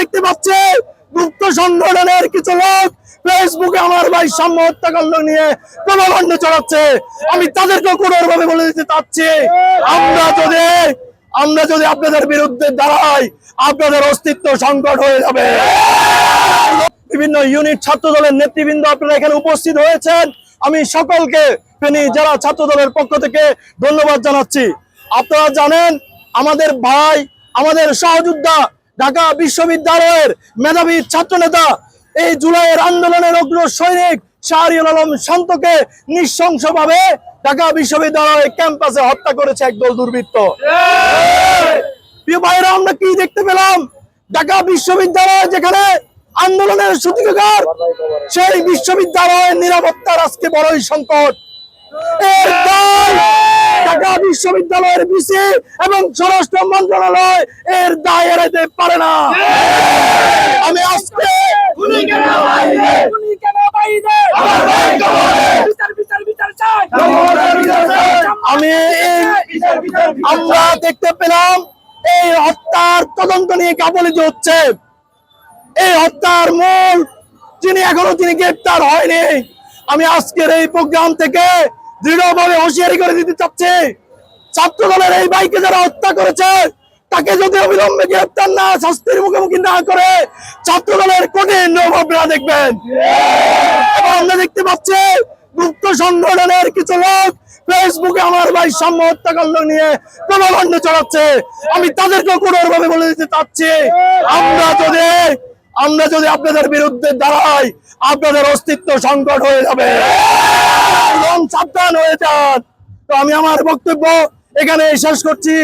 দেখতে পাচ্ছি, গুপ্ত সংগঠনের কিছু লোক ফেসবুকে আমার ভাই সাম্য হত্যাকাণ্ড নিয়ে প্রভাকাণ্ড চড়াচ্ছে। আমি তাদেরকে কোনোর ভাবে বলে দিতে চাচ্ছি, আমরা যদি আমরা যদি আপনাদের বিরুদ্ধে দাঁড়াই, আপনাদের অস্তিত্ব সংকট হয়ে যাবে। বিভিন্ন ইউনিট ছাত্র দলের নেতৃবৃন্দ আপনারা এখানে উপস্থিত হয়েছেন। আমি সকলকে, ফেনী জেলা ছাত্র দলের পক্ষ থেকে ধন্যবাদ জানাচ্ছি। আপনারা জানেন, আমাদের ভাই, আমাদের সহযোদ্ধা ঢাকা বিশ্ববিদ্যালয়ের মেধাবী ছাত্র নেতা এই জুলাইয়ের আন্দোলনের অগ্র সৈনিক শাহরিয়াল আলম শান্তকে নৃশংসভাবে ঢাকা বিশ্ববিদ্যালয়ের ক্যাম্পাসে হত্যা করেছে একদল দুর্বৃত্ত। ভাইরা আমরা কি দেখতে পেলাম? ঢাকা বিশ্ববিদ্যালয় যেখানে আন্দোলনের সূতিকার সেই বিশ্ববিদ্যালয়ের নিরাপত্তার আজকে বড়ই সংকট। এর বিশ্ববিদ্যালয়ের বিসি এবং স্বরাষ্ট্র মন্ত্রণালয় এর দায় এড়াইতে পারে না। আমি আজকে আমি আমরা দেখতে পেলাম এই হত্যার তদন্ত নিয়ে কাবলিত হচ্ছে। এই হত্যার মূল যিনি এখনও তিনি গ্রেপ্তার হয়নি। আমি আজকের এই প্রোগ্রাম থেকে দৃঢ়ভাবে হুঁশিয়ারি করে দিতে চাচ্ছি। ছাত্র দলের এই ভাইকে যারা হত্যা করেছে, তাকে যদি অবিলম্বে গ্রেপ্তার না, শাস্তির মুখোমুখি না করে ছাত্র দলের কঠিন আপনারা দেখবেন। আমরা দেখতে পাচ্ছি, গুপ্ত সংগঠনের কিছু লোক ফেসবুকে আমার ভাই সাম্য হত্যাকাণ্ড নিয়ে প্রভাকাণ্ড চড়াচ্ছে আমি তাদেরকে কোনোর ভাবে বলে দিতে চাচ্ছি, আমরা যদি আমরা যদি আপনাদের বিরুদ্ধে দাঁড়াই, আপনাদের অস্তিত্ব সংকট হয়ে যাবে। সাবধান হয়ে যান। তো আমি আমার বক্তব্য এখানে শেষ করছি।